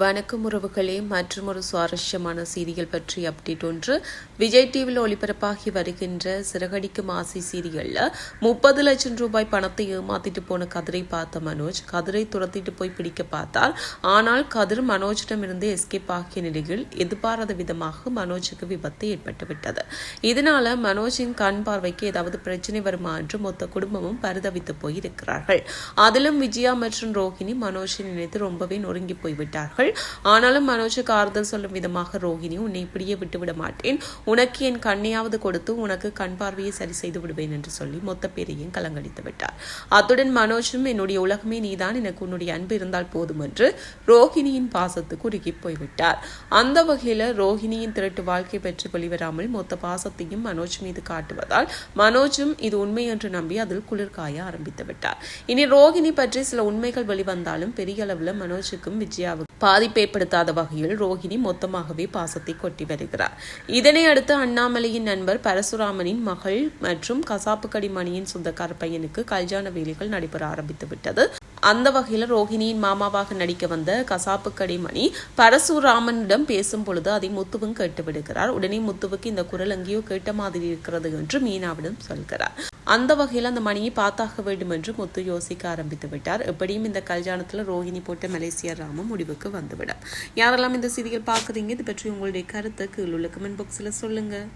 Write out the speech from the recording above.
வணக்கம் உறவுகளே மற்றும் ஒரு சுவாரஸ்யமான சீரியல் பற்றி அப்டேட் ஒன்று. விஜய் டிவியில் ஒளிபரப்பாகி வருகின்ற சிறகடிக்கும் ஆசை சீரியல்ல முப்பது லட்சம் ரூபாய் பணத்தை ஏமாத்திட்டு போன கதிரை பார்த்த மனோஜ் கதிரை துரத்திட்டு போய் பிடிக்க பார்த்தால் ஆனால் கதிர் மனோஜிடம் இருந்து எஸ்கேப் ஆகிய நிலையில் எதிர்பாராத விதமாக மனோஜுக்கு விபத்து ஏற்பட்டுவிட்டது இதனால மனோஜின் கண் பார்வைக்கு ஏதாவது பிரச்சனை வருமா என்று மொத்த குடும்பமும் பரிதவித்து போயிருக்கிறார்கள். அதிலும் விஜயா மற்றும் ரோஹிணி மனோஜை நினைத்து ரொம்பவே நொறுங்கி போய்விட்டார்கள் ஆனாலும் மனோஜுக்கு ஆறுதல் சொல்லும் விதமாக ரோஹிணி உன்னை இப்படியே விட்டுவிட மாட்டேன். உனக்கு என் கண்ணையாவது கொடுத்து உனக்கு கண் பார்வையை சரி செய்து விடுவேன் என்று சொல்லி மொத்த பேரையும் கலங்கடித்து விட்டார். அத்துடன் மனோஜும் என்னுடைய உலகமே நீதான். எனக்கு உன்னுடைய அன்பு இருந்தால் போதும் என்று ரோஹிணியின் பாசத்துக்கு உருகி போய்விட்டார். அந்த வகையில் ரோஹிணியின் திருட்டு வாழ்க்கை பெற்று வெளிவராமல் மொத்த பாசத்தையும் மனோஜ் மீது காட்டுவதால் மனோஜும் இது உண்மை என்று நம்பி அதில் குளிர்காய ஆரம்பித்து விட்டார். இனி ரோஹிணி பற்றி சில உண்மைகள் வெளிவந்தாலும் பெரிய அளவில் மனோஜுக்கும் விஜயாவுக்கும் பாதிப்பு ஏற்படுத்தாத வகையில் ரோஹிணி மொத்தமாகவே பாசத்தை கொட்டி வருகிறார். இதனை அடுத்து அண்ணாமலையின் நண்பர் பரசுராமனின் மகள் மற்றும் கசாப்புக்கடி மணியின் சொந்தக்கார பையனுக்கு கல்யாண வேலைகள் நடைபெற ஆரம்பித்து விட்டது. அந்த வகையில் ரோஹிணியின் மாமாவாக நடிக்க வந்த கசாப்பு கடைமணி பரசுராமனிடம் பேசும் பொழுது அதை முத்துவும் கேட்டு விடுகிறார் உடனே முத்துவுக்கு இந்த குரல் எங்கேயோ கேட்ட மாதிரி இருக்கிறது என்று மீனாவிடம் சொல்கிறார். அந்த வகையில் அந்த மணியை பார்த்தாக வேண்டும் என்று முத்து யோசிக்க ஆரம்பித்து விட்டார். எப்படியும் இந்த கல்யாணத்தில் ரோஹிணி போட்ட மலேசியா ராமம் முடிவுக்கு வந்துவிடும். யாரெல்லாம் இந்த செய்திகள் பார்க்குறீங்க? இது பற்றி உங்களுடைய கருத்து கீழ் உள்ள கமெண்ட் பாக்ஸில் சொல்லுங்கள்